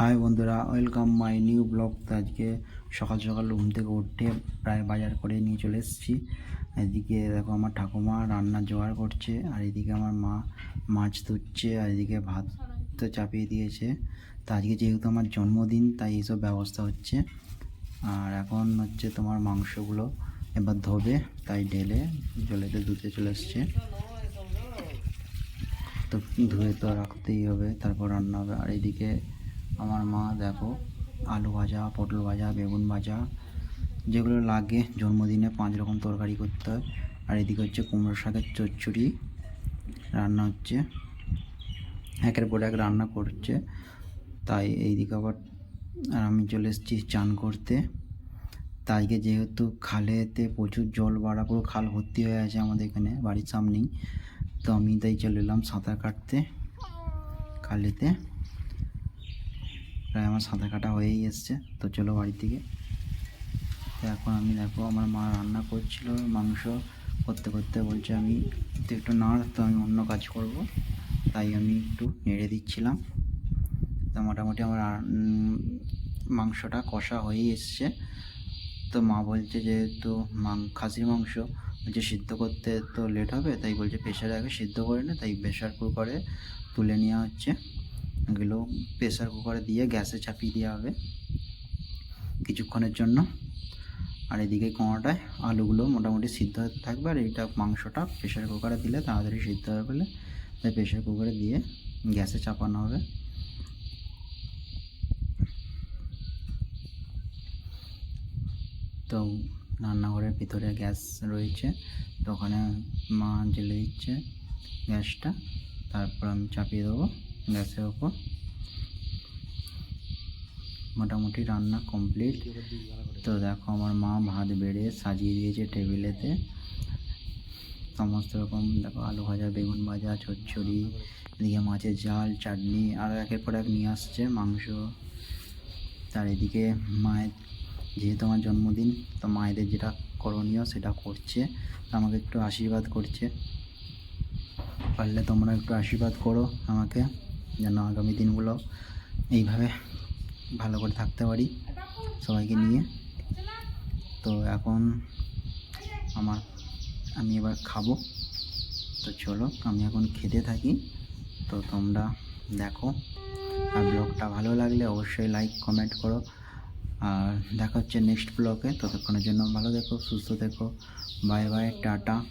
High বন্ধুরা welcome my new blog তো আজকে সকাল সকাল ঘুম থেকে উঠে প্রায় বাজার করে নিয়ে চলে এসেছি। এদিকে দেখো আমার ঠাকুমা রান্না জোগাড় করছে, আর এদিকে আমার মা মাছ ধুচ্ছে আর এদিকে ভাত তো চাপিয়ে দিয়েছে। তো আজকে যেহেতু আমার জন্মদিন, তাই এইসব ব্যবস্থা হচ্ছে। আর এখন হচ্ছে তোমার মাংসগুলো এবার ধোবে, তাই ঢেলে জলেতে ধুতে চলে এসছে। তো ধুয়ে তো রাখতেই হবে, তারপর রান্না হবে। আর এদিকে আমার মা দেখো, আলু ভাজা, পটল ভাজা, বেগুন ভাজা, যেগুলো লাগে জন্মদিনে পাঁচ রকম তরকারি করতে হয়। আর এদিকে হচ্ছে কুমড়ো শাকের চচ্চড়ি, রান্না হচ্ছে। একের পর এক রান্না করছে। তাই এই এইদিকে আবার আর আমি চলে এসেছি চান করতে। তাইকে যেহেতু খালেতে প্রচুর জল বাড়া, পুরো খাল ভর্তি হয়ে আছে আমাদের এখানে, বাড়ির সামনেই। তো আমি তাই চলে এলাম সাঁতার কাটতে, খালেতে। প্রায় আমার সাঁতার কাটা হয়েই এসছে। তো চলো বাড়ি থেকে তো এখন আমি দেখো, আমার মা রান্না করছিল, মাংস করতে করতে বলছে আমি তুই একটু নাড়, তো আমি অন্য কাজ করব। তাই আমি একটু নেড়ে দিচ্ছিলাম। তো মোটামুটি আমার মাংসটা কষা হয়েই এসছে। তো মা বলছে যেহেতু মাং, খাসির মাংস বলছে সিদ্ধ করতে তো লেট হবে, তাই বলছে প্রেশারে আগে সিদ্ধ করে নে, তাই প্রেশার কুকারে তুলে নেওয়া হচ্ছে। এগুলো প্রেশার কুকারে দিয়ে গ্যাসে চাপিয়ে দেওয়া হবে কিছুক্ষণের জন্য। আর এদিকে কোঁয়াটায় আলুগুলো মোটামুটি সিদ্ধ হতে থাকবে আর এইটা মাংসটা প্রেশার কুকারে দিলে তাড়াতাড়ি সিদ্ধ হয়ে গেলে তাই প্রেশার কুকারে দিয়ে গ্যাসে চাপানো হবে। তো রান্নাঘরের ভিতরে গ্যাস রয়েছে, তো ওখানে মা জ্বেলে দিচ্ছে গ্যাসটা তারপর আমি চাপিয়ে দেবো। গ্যাসের ওপর মোটামুটি রান্না কমপ্লিট। তো দেখো, আমার মা ভাত বেড়ে সাজিয়ে দিয়েছে টেবিলেতে। সমস্ত রকম, দেখো, আলু ভাজা, বেগুন ভাজা, চচ্চড়ি, এদিকে মাছের জাল চাটনি, আর একের পর এক নিয়ে আসছে মাংস। তার এদিকে মায়ের, যেহেতু আমার জন্মদিন, তো মায়েদের যেটা করণীয় সেটা করছে। আমাকে একটু আশীর্বাদ করছে। পারলে তোমরা একটু আশীর্বাদ করো আমাকে। যেন আগামী দিনগুলো এইভাবে ভালো করে থাকতে পারি সবাইকে নিয়ে। তো এখন আমার, আমি এবার খাব। তো চলো, আমি এখন খেতে থাকি। তো তোমরা দেখো, আর ব্লগটা ভালো লাগলে অবশ্যই লাইক কমেন্ট করো। আর দেখা হচ্ছে নেক্সট ব্লগে ততক্ষণের জন্য ভালো দেখো সুস্থ থেকো। Bye bye tata.